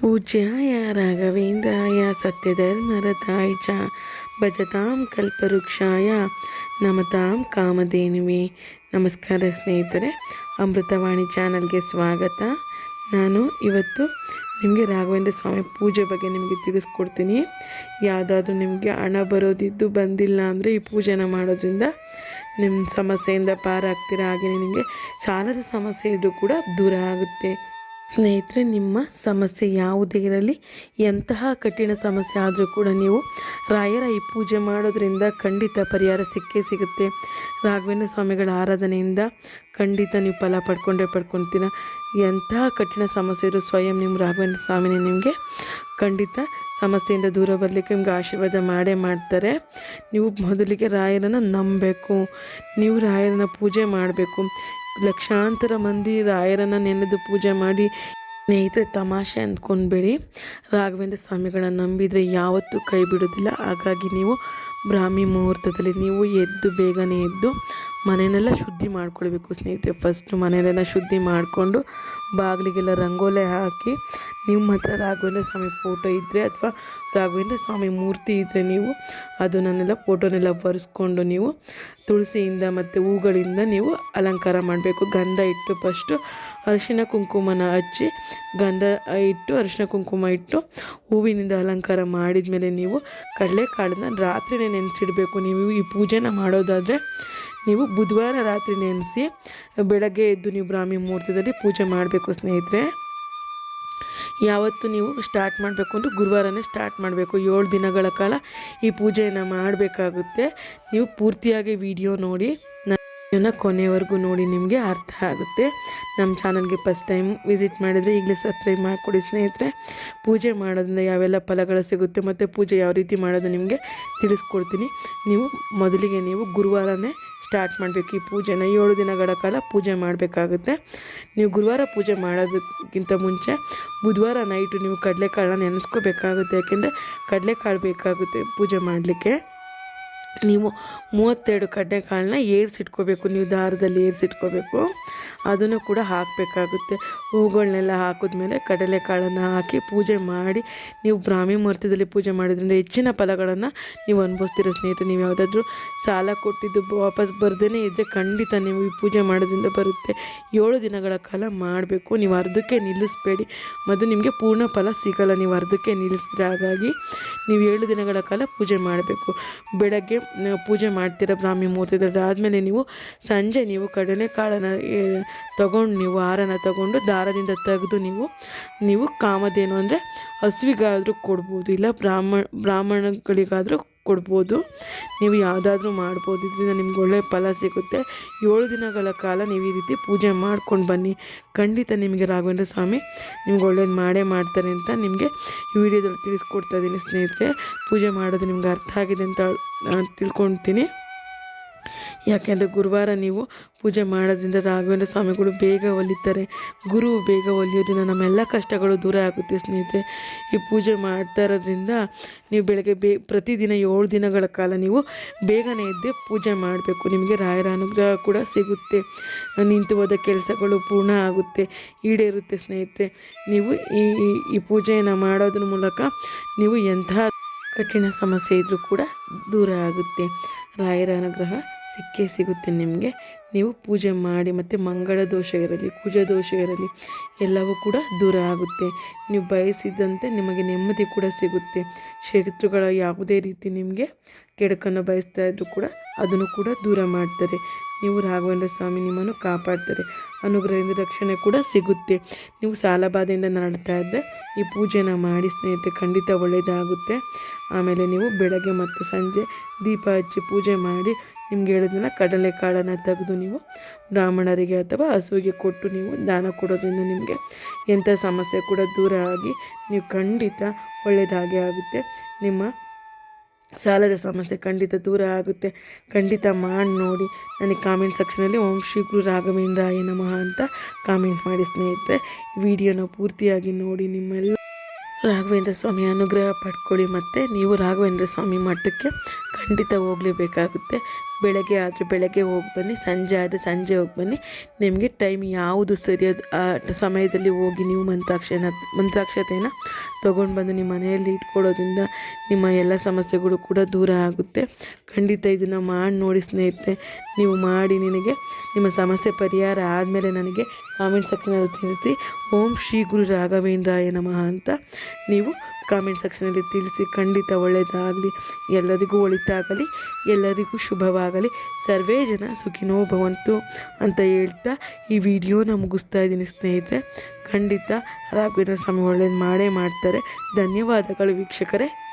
ಪೂಜ್ಯಾಯ ರಾಘವೇಂದ್ರಾಯ ಸತ್ಯಧರ್ಮರತಾಯ ಚ ಭಜತಾಂ ಕಲ್ಪವೃಕ್ಷಾಯ, ನಮತಾಂ ಕಾಮಧೇನುವೆ. ನಮಸ್ಕಾರ ಸ್ನೇಹಿತರೆ, ಅಮೃತವಾಣಿ ಚಾನಲ್ಗೆ ಸ್ವಾಗತ. ನಾನು ಇವತ್ತು ನಿಮಗೆ ರಾಘವೇಂದ್ರ ಸ್ವಾಮಿ ಪೂಜೆ ಬಗ್ಗೆ ನಿಮಗೆ ತಿಳಿಸ್ಕೊಡ್ತೀನಿ. ಯಾವುದಾದ್ರೂ ನಿಮಗೆ ಹಣ ಬರೋದಿದ್ದು ಬಂದಿಲ್ಲ ಅಂದರೆ ಈ ಪೂಜೆನ ಮಾಡೋದ್ರಿಂದ ನಿಮ್ಮ ಸಮಸ್ಯೆಯಿಂದ ಪಾರಾಗ್ತೀರ ಹಾಗೆ ನಿಮಗೆ ಸಾಲದ ಸಮಸ್ಯೆ ಇದ್ದರೂ ಕೂಡ ದೂರ ಆಗುತ್ತೆ. ಸ್ನೇಹಿತರೆ, ನಿಮ್ಮ ಸಮಸ್ಯೆ ಯಾವುದೇ ಇರಲಿ, ಎಂತಹ ಕಠಿಣ ಸಮಸ್ಯೆ ಆದರೂ ಕೂಡ ನೀವು ರಾಯರ ಈ ಪೂಜೆ ಮಾಡೋದ್ರಿಂದ ಖಂಡಿತ ಪರಿಹಾರ ಸಿಕ್ಕೇ ಸಿಗುತ್ತೆ. ರಾಘವೇಂದ್ರ ಸ್ವಾಮಿಗಳ ಆರಾಧನೆಯಿಂದ ಖಂಡಿತ ನೀವು ಫಲ ಪಡ್ಕೊಂಡೇ ಪಡ್ಕೊತೀರ. ಎಂತಹ ಕಠಿಣ ಸಮಸ್ಯೆ ಇರೋ ಸ್ವಯಂ ನಿಮ್ಮ ರಾಘವೇಂದ್ರ ಸ್ವಾಮಿನೇ ನಿಮಗೆ ಖಂಡಿತ ಸಮಸ್ಯೆಯಿಂದ ದೂರ ಬರಲಿಕ್ಕೆ ನಿಮ್ಗೆ ಆಶೀರ್ವಾದ ಮಾಡೇ ಮಾಡ್ತಾರೆ. ನೀವು ಮೊದಲಿಗೆ ರಾಯರನ್ನು ನಂಬಬೇಕು. ನೀವು ರಾಯರನ್ನ ಪೂಜೆ ಮಾಡಬೇಕು. ಲಕ್ಷಾಂತರ ಮಂದಿ ರಾಯರನ್ನು ನೆನೆದು ಪೂಜೆ ಮಾಡಿ ಸ್ನೇಹಿತರೆ ತಮಾಷೆ ಅಂದ್ಕೊಂಡ್ಬೇಡಿ. ರಾಘವೇಂದ್ರ ಸ್ವಾಮಿಗಳನ್ನ ನಂಬಿದರೆ ಯಾವತ್ತೂ ಕೈ ಬಿಡೋದಿಲ್ಲ ಹಾಗಾಗಿ ನೀವು ಬ್ರಾಹ್ಮಿ ಮುಹೂರ್ತದಲ್ಲಿ ನೀವು ಎದ್ದು ಬೇಗನೆ ಎದ್ದು ಮನೆಯನ್ನೆಲ್ಲ ಶುದ್ಧಿ ಮಾಡ್ಕೊಳ್ಬೇಕು ಸ್ನೇಹಿತರೆ. ಫಸ್ಟು ಮನೆಯಲ್ಲೆಲ್ಲ ಶುದ್ಧಿ ಮಾಡಿಕೊಂಡು ಬಾಗಿಲಿಗೆಲ್ಲ ರಂಗೋಲೆ ಹಾಕಿ ನಿಮ್ಮ ಹತ್ರ ರಾಘವೇಂದ್ರ ಸ್ವಾಮಿ ಫೋಟೋ ಇದ್ದರೆ ಅಥವಾ ರಾಘವೇಂದ್ರ ಸ್ವಾಮಿ ಮೂರ್ತಿ ಇದ್ದರೆ ನೀವು ಅದನ್ನೆಲ್ಲ ಫೋಟೋನೆಲ್ಲ ಬರೆಸ್ಕೊಂಡು ನೀವು ತುಳಸಿಯಿಂದ ಮತ್ತು ಹೂಗಳಿಂದ ನೀವು ಅಲಂಕಾರ ಮಾಡಬೇಕು. ಗಂಧ ಇಟ್ಟು ಫಸ್ಟು ಅರಿಶಿನ ಕುಂಕುಮನ ಹಚ್ಚಿ, ಗಂಧ ಇಟ್ಟು, ಅರಿಶಿನ ಕುಂಕುಮ ಇಟ್ಟು ಹೂವಿನಿಂದ ಅಲಂಕಾರ ಮಾಡಿದ ಮೇಲೆ ನೀವು ಕಡಲೆಕಾಳನ್ನ ರಾತ್ರಿನೇ ನೆನೆಸಿಡಬೇಕು. ನೀವು ಈ ಪೂಜೆನ ಮಾಡೋದಾದರೆ ನೀವು ಬುಧವಾರ ರಾತ್ರಿ ನೆನೆಸಿ ಬೆಳಗ್ಗೆ ಎದ್ದು ನೀವು ಬ್ರಾಹ್ಮಿ ಮುಹೂರ್ತದಲ್ಲಿ ಪೂಜೆ ಮಾಡಬೇಕು ಸ್ನೇಹಿತರೆ. ಯಾವತ್ತು ನೀವು ಸ್ಟಾರ್ಟ್ ಮಾಡಬೇಕು ಅಂದರೆ ಗುರುವಾರನೇ ಸ್ಟಾರ್ಟ್ ಮಾಡಬೇಕು. ಏಳು ದಿನಗಳ ಕಾಲ ಈ ಪೂಜೆಯನ್ನು ಮಾಡಬೇಕಾಗುತ್ತೆ. ನೀವು ಪೂರ್ತಿಯಾಗಿ ವಿಡಿಯೋ ನೋಡಿ, ನನ್ನ ಕೊನೆವರೆಗೂ ನೋಡಿ ನಿಮಗೆ ಅರ್ಥ ಆಗುತ್ತೆ. ನಮ್ಮ ಚಾನಲ್ಗೆ ಫಸ್ಟ್ ಟೈಮ್ ವಿಸಿಟ್ ಮಾಡಿದರೆ ಈಗಲೇ ಸಬ್ಸ್ಕ್ರೈಬ್ ಮಾಡಿಕೊಡಿ ಸ್ನೇಹಿತರೆ. ಪೂಜೆ ಮಾಡೋದ್ರಿಂದ ಯಾವೆಲ್ಲ ಫಲಗಳು ಸಿಗುತ್ತೆ ಮತ್ತು ಪೂಜೆ ಯಾವ ರೀತಿ ಮಾಡೋದು ನಿಮಗೆ ತಿಳಿಸ್ಕೊಡ್ತೀನಿ. ನೀವು ಮೊದಲಿಗೆ ನೀವು ಗುರುವಾರನೇ ಸ್ಟಾರ್ಟ್ ಮಾಡಬೇಕು. ಈ ಪೂಜೆನ ಏಳು ದಿನಗಳ ಕಾಲ ಪೂಜೆ ಮಾಡಬೇಕಾಗುತ್ತೆ. ನೀವು ಗುರುವಾರ ಪೂಜೆ ಮಾಡೋದಕ್ಕಿಂತ ಮುಂಚೆ ಬುಧವಾರ ನೈಟು ನೀವು ಕಡಲೆಕಾಳನ್ನ ನೆನೆಸ್ಕೋಬೇಕಾಗುತ್ತೆ. ಯಾಕೆಂದರೆ ಕಡಲೆಕಾಳು ಬೇಕಾಗುತ್ತೆ ಪೂಜೆ ಮಾಡಲಿಕ್ಕೆ. ನೀವು ಮೂವತ್ತೆರಡು ಕಡಲೆಕಾಳನ್ನ ಏರಿಸಿಟ್ಕೋಬೇಕು. ನೀವು ದಾರದಲ್ಲಿ ಏರ್ಸಿಟ್ಕೋಬೇಕು. ಅದನ್ನು ಕೂಡ ಹಾಕಬೇಕಾಗುತ್ತೆ. ಹೂಗಳನ್ನೆಲ್ಲ ಹಾಕಿದ್ಮೇಲೆ ಕಡಲೆಕಾಳನ್ನು ಹಾಕಿ ಪೂಜೆ ಮಾಡಿ, ನೀವು ಬ್ರಾಹ್ಮಿ ಮುಹೂರ್ತದಲ್ಲಿ ಪೂಜೆ ಮಾಡೋದ್ರಿಂದ ಹೆಚ್ಚಿನ ಫಲಗಳನ್ನು ನೀವು ಅನುಭವಿಸ್ತೀರ ಸ್ನೇಹಿತರೆ. ನೀವು ಯಾವುದಾದ್ರೂ ಸಾಲ ಕೊಟ್ಟಿದ್ದು ವಾಪಸ್ ಬರ್ದೇ ಇದ್ದರೆ ಖಂಡಿತ ನೀವು ಈ ಪೂಜೆ ಮಾಡೋದ್ರಿಂದ ಬರುತ್ತೆ. ಏಳು ದಿನಗಳ ಕಾಲ ಮಾಡಬೇಕು. ನೀವು ಅರ್ಧಕ್ಕೆ ನಿಲ್ಲಿಸಬೇಡಿ. ಮತ್ತು ನಿಮಗೆ ಪೂರ್ಣ ಫಲ ಸಿಗಲ್ಲ. ನೀವು ಅರ್ಧಕ್ಕೆ ನಿಲ್ಲಿಸಿದ್ರೆ ಹಾಗಾಗಿ ನೀವು ಏಳು ದಿನಗಳ ಕಾಲ ಪೂಜೆ ಮಾಡಬೇಕು. ಬೆಳಗ್ಗೆ ಪೂಜೆ ಮಾಡ್ತೀರ ಬ್ರಾಹ್ಮಿ ಮುಹೂರ್ತದಲ್ಲಿ. ಆದಮೇಲೆ ನೀವು ಸಂಜೆ ನೀವು ಕಡಲೆಕಾಳನ್ನು ತಗೊಂಡು ನೀವು ಹಾರನ ತಗೊಂಡು ದಾರದಿಂದ ತೆಗೆದು ನೀವು ನೀವು ಕಾಮಧೇನು ಅಂದರೆ ಹಸುವಿಗಾದರೂ ಕೊಡ್ಬೋದು, ಇಲ್ಲ ಬ್ರಾಹ್ಮಣ ಬ್ರಾಹ್ಮಣಗಳಿಗಾದರೂ ಕೊಡ್ಬೋದು. ನೀವು ಯಾವುದಾದ್ರೂ ಮಾಡ್ಬೋದು. ಇದರಿಂದ ನಿಮ್ಗೆ ಒಳ್ಳೆಯ ಫಲ ಸಿಗುತ್ತೆ. ಏಳು ದಿನಗಳ ಕಾಲ ನೀವು ಈ ರೀತಿ ಪೂಜೆ ಮಾಡ್ಕೊಂಡು ಬನ್ನಿ. ಖಂಡಿತ ನಿಮಗೆ ರಾಘವೇಂದ್ರ ಸ್ವಾಮಿ ನಿಮ್ಗೆ ಒಳ್ಳೇದು ಮಾಡೇ ಮಾಡ್ತಾರೆ ಅಂತ ನಿಮಗೆ ಈ ವಿಡಿಯೋದಲ್ಲಿ ತಿಳಿಸ್ಕೊಡ್ತಾ ಇದ್ದೀನಿ ಸ್ನೇಹಿತರೆ. ಪೂಜೆ ಮಾಡೋದು ನಿಮ್ಗೆ ಅರ್ಥ ಆಗಿದೆ ಅಂತ ತಿಳ್ಕೊತೀನಿ ಯಾಕೆಂದರೆ ಗುರುವಾರ ನೀವು ಪೂಜೆ ಮಾಡೋದ್ರಿಂದ ರಾಘವೇಂದ್ರ ಸ್ವಾಮಿಗಳು ಬೇಗ ಒಲಿತಾರೆ, ಗುರು ಬೇಗ ಒಲಿಯೋದ್ರಿಂದ ನಮ್ಮೆಲ್ಲ ಕಷ್ಟಗಳು ದೂರ ಆಗುತ್ತೆ ಸ್ನೇಹಿತರೆ. ಈ ಪೂಜೆ ಮಾಡ್ತಾ ಇರೋದ್ರಿಂದ ನೀವು ಬೆಳಗ್ಗೆ ಬೇ, ಪ್ರತಿದಿನ ಏಳು ದಿನಗಳ ಕಾಲ ನೀವು ಬೇಗನೆ ಎದ್ದು ಪೂಜೆ ಮಾಡಬೇಕು. ನಿಮಗೆ ರಾಯರ ಅನುಗ್ರಹ ಕೂಡ ಸಿಗುತ್ತೆ. ನಿಂತು ಹೋದ ಕೆಲಸಗಳು ಪೂರ್ಣ ಆಗುತ್ತೆ, ಈಡೇರುತ್ತೆ ಸ್ನೇಹಿತರೆ. ನೀವು ಈ, ಈ- ಪೂಜೆಯನ್ನು ಮಾಡೋದ್ರ ಮೂಲಕ ನೀವು ಎಂಥ ಕಠಿಣ ಸಮಸ್ಯೆ ಇದ್ದರೂ ಕೂಡ ದೂರ ಆಗುತ್ತೆ. ರಾಯರ ಅನುಗ್ರಹ ಸಿಕ್ಕೇ ಸಿಗುತ್ತೆ ನಿಮಗೆ. ನೀವು ಪೂಜೆ ಮಾಡಿ ಮತ್ತು ಮಂಗಳ ದೋಷ ಇರಲಿ, ಕುಜ ದೋಷ ಇರಲಿ, ಎಲ್ಲವೂ ಕೂಡ ದೂರ ಆಗುತ್ತೆ. ನೀವು ಬಯಸಿದಂತೆ ನಿಮಗೆ ನೆಮ್ಮದಿ ಕೂಡ ಸಿಗುತ್ತೆ. ಶತ್ರುಗಳ ಯಾವುದೇ ರೀತಿ ನಿಮಗೆ ಕೆಡಕನ್ನು ಬಯಸ್ತಾ ಇದ್ದರೂ ಕೂಡ ಅದನ್ನು ಕೂಡ ದೂರ ಮಾಡ್ತಾರೆ. ನೀವು ರಾಘವೇಂದ್ರ ಸ್ವಾಮಿ ನಿಮ್ಮನ್ನು ಕಾಪಾಡ್ತಾರೆ. ಅನುಗ್ರಹದಿಂದ ರಕ್ಷಣೆ ಕೂಡ ಸಿಗುತ್ತೆ. ನೀವು ಸಾಲಬಾಧೆಯಿಂದ ನಡ್ತಾ ಇದ್ದರೆ ಈ ಪೂಜೆನ ಮಾಡಿ ಸ್ನೇಹಿತರೆ ಖಂಡಿತ ಒಳ್ಳೆಯದಾಗುತ್ತೆ ಆಮೇಲೆ ನೀವು ಬೆಳಗ್ಗೆ ಮತ್ತು ಸಂಜೆ ದೀಪ ಹಚ್ಚಿ ಪೂಜೆ ಮಾಡಿ ನಿಮ್ಗೆ ಹೇಳಿದ್ನ ಕಡಲೆಕಾಳನ್ನು ತೆಗೆದು ನೀವು ಬ್ರಾಹ್ಮಣರಿಗೆ ಅಥವಾ ಹಸುವಿಗೆ ಕೊಟ್ಟು ನೀವು ದಾನ ಕೊಡೋದ್ರಿಂದ ನಿಮಗೆ ಎಂಥ ಸಮಸ್ಯೆ ಕೂಡ ದೂರ ಆಗಿ ನೀವು ಖಂಡಿತ ಒಳ್ಳೆಯದಾಗೆ ಆಗುತ್ತೆ. ನಿಮ್ಮ ಸಾಲದ ಸಮಸ್ಯೆ ಖಂಡಿತ ದೂರ ಆಗುತ್ತೆ. ಖಂಡಿತ ಮಾಡಿ ನೋಡಿ. ನನಗೆ ಕಾಮೆಂಟ್ ಸೆಕ್ಷನಲ್ಲಿ ಓಂ ಶ್ರೀ ಗುರು ರಾಘವೇಂದ್ರಾಯ ನಮಃ ಅಂತ ಕಾಮೆಂಟ್ ಮಾಡಿ ಸ್ನೇಹಿತರೆ. ವಿಡಿಯೋನ ಪೂರ್ತಿಯಾಗಿ ನೋಡಿ. ನಿಮ್ಮೆಲ್ಲ ರಾಘವೇಂದ್ರ ಸ್ವಾಮಿ ಅನುಗ್ರಹ ಪಡ್ಕೊಳ್ಳಿ ಮತ್ತು ನೀವು ರಾಘವೇಂದ್ರ ಸ್ವಾಮಿ ಮಠಕ್ಕೆ ಖಂಡಿತ ಹೋಗಲೇಬೇಕಾಗುತ್ತೆ. ಬೆಳಗ್ಗೆ ಆದರೆ ಬೆಳಗ್ಗೆ ಹೋಗಿ ಬನ್ನಿ, ಸಂಜೆ ಆದರೆ ಸಂಜೆ ಹೋಗಿ ಬನ್ನಿ. ನಿಮಗೆ ಟೈಮ್ ಯಾವುದು ಸರಿಯಾದ ಆ, ಸಮಯದಲ್ಲಿ ಹೋಗಿ ನೀವು ಮಂತ್ರಾಕ್ಷನ ಮಂತ್ರಾಕ್ಷತೆಯನ್ನು ತೊಗೊಂಡು ಬಂದು ನಿಮ್ಮ ಮನೆಯಲ್ಲಿ ಇಟ್ಕೊಳ್ಳೋದ್ರಿಂದ ನಿಮ್ಮ ಎಲ್ಲ ಸಮಸ್ಯೆಗಳು ಕೂಡ ದೂರ ಆಗುತ್ತೆ. ಖಂಡಿತ ಇದನ್ನು ಮಾಡಿ ನೋಡಿ ಸ್ನೇಹಿತರೆ, ನೀವು ಮಾಡಿ ನಿನಗೆ ನಿಮ್ಮ ಸಮಸ್ಯೆ ಪರಿಹಾರ ಆದಮೇಲೆ ನನಗೆ ಕಾಮೆಂಟ್ ಸೆಕ್ಷನಲ್ಲಿ ತಿಳಿಸಿ ಓಂ ಶ್ರೀ ಗುರು ರಾಘವೇಂದ್ರಾಯ ನಮಃ ಅಂತ ನೀವು ಕಾಮೆಂಟ್ ಸೆಕ್ಷನಲ್ಲಿ ತಿಳಿಸಿ ಖಂಡಿತ ಒಳ್ಳೆಯದಾಗಲಿ ಎಲ್ಲರಿಗೂ ಒಳಿತಾಗಲಿ, ಎಲ್ಲರಿಗೂ ಶುಭವಾಗಲಿ. ಸರ್ವೇ ಜನ ಸುಖಿನೋ ಭವಂತು ಅಂತ ಹೇಳ್ತಾ ಈ ವಿಡಿಯೋನ ಮುಗಿಸ್ತಾ ಇದ್ದೀನಿ ಸ್ನೇಹಿತರೆ. ಖಂಡಿತ ರಾಘವೇಂದ್ರ ಸ್ವಾಮಿ ಒಳ್ಳೇದು ಮಾಡೇ ಮಾಡ್ತಾರೆ. ಧನ್ಯವಾದಗಳು ವೀಕ್ಷಕರೇ.